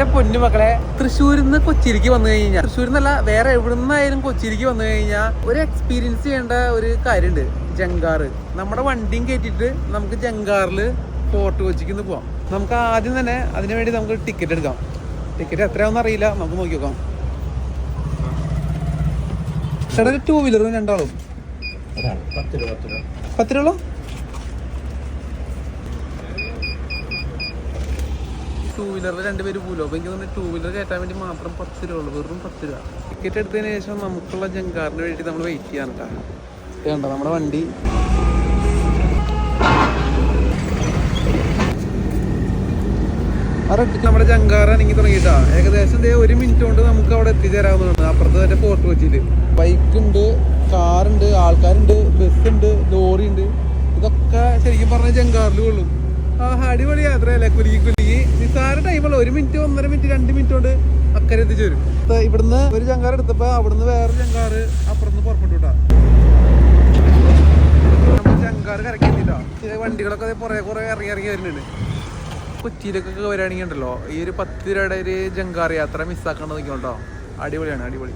എന്റെ പൊന്നു മക്കളെ തൃശ്ശൂരിൽ നിന്ന് കൊച്ചിയിലേക്ക് വന്നു കഴിഞ്ഞാൽ തൃശ്ശൂരിൽ നിന്നല്ല വേറെ എവിടെ നിന്നായാലും കൊച്ചിയിലേക്ക് വന്നു കഴിഞ്ഞാൽ ഒരു എക്സ്പീരിയൻസ് ചെയ്യേണ്ട ഒരു കാര്യമുണ്ട് ജങ്കാറ്. നമ്മുടെ വണ്ടിയും കയറ്റിയിട്ട് നമുക്ക് ജങ്കാറിൽ ഫോർട്ട് കൊച്ചിക്ക് നിന്ന് പോവാം. നമുക്ക് ആദ്യം തന്നെ അതിനു വേണ്ടി നമുക്ക് ടിക്കറ്റ് എടുക്കാം. ടിക്കറ്റ് എത്രയാണെന്ന് അറിയില്ല നമുക്ക് നോക്കി നോക്കാം. ചേട്ടാ ടൂ വീലറും രണ്ടാളും. പത്ത് രൂപ പത്ത് രൂപ പത്ത് രൂപ ടൂ വീലറിൽ രണ്ടുപേര് പോലും. അപ്പൊ എനിക്ക് തോന്നുന്നു ടൂ വീലർ കയറ്റാൻ വേണ്ടി മാത്രം പത്ത് രൂപ ഉള്ളു. വെറും പത്ത് രൂപ. ടിക്കറ്റ് എടുത്തതിന് ശേഷം നമുക്കുള്ള ജങ്കാറിന് വേണ്ടി നമ്മൾ വെയിറ്റ് ചെയ്യാൻ കേട്ടോ വേണ്ട നമ്മുടെ വണ്ടി. നമ്മുടെ അനങ്ങി തുടങ്ങിയിട്ടാ. ഏകദേശം ദേ ഒരു മിനിറ്റ് കൊണ്ട് നമുക്ക് അവിടെ എത്തിച്ചേരാവുന്നതാണ്. അപ്പുറത്ത് തന്നെ ഫോർട്ട് കൊച്ചിയിൽ ബൈക്ക് ഉണ്ട് കാറുണ്ട് ആൾക്കാരുണ്ട് ബസ് ഉണ്ട് ലോറി ഉണ്ട്. ഇതൊക്കെ ശരിക്കും പറഞ്ഞ ജങ്കാറിൽ കൊള്ളും അടിപൊളി യാത്രയല്ലേ? കുലുക്കി കുലുക്കി. നിസാര ടൈമല്ല ഒരു മിനിറ്റ് ഒന്നര മിനിറ്റ് രണ്ട് മിനിറ്റ് കൊണ്ട് അക്കരെ എത്തിച്ചു വരും. ഇവിടുന്ന് ഒരു ചങ്കാർ എടുത്തപ്പോ അവിടുന്ന് വേറൊരു ചങ്കാർ അപ്പുറത്ത് പുറപ്പെട്ടു കേട്ടാ എത്തിട്ടാ? വണ്ടികളൊക്കെ അതേ പുറകെ ഇറങ്ങി ഇറങ്ങി വരുന്നുണ്ട്. കൊച്ചിയിലേക്കൊക്കെ വരികയാണെങ്കിൽ ഉണ്ടല്ലോ. ഈ ഒരു പത്ത് രൂപയുടെ ഒരു ജങ്കാർ യാത്ര മിസ്സാക്കണ്ടെന്ന് നോക്കിയോട്ടോ അടിപൊളിയാണ് അടിപൊളി.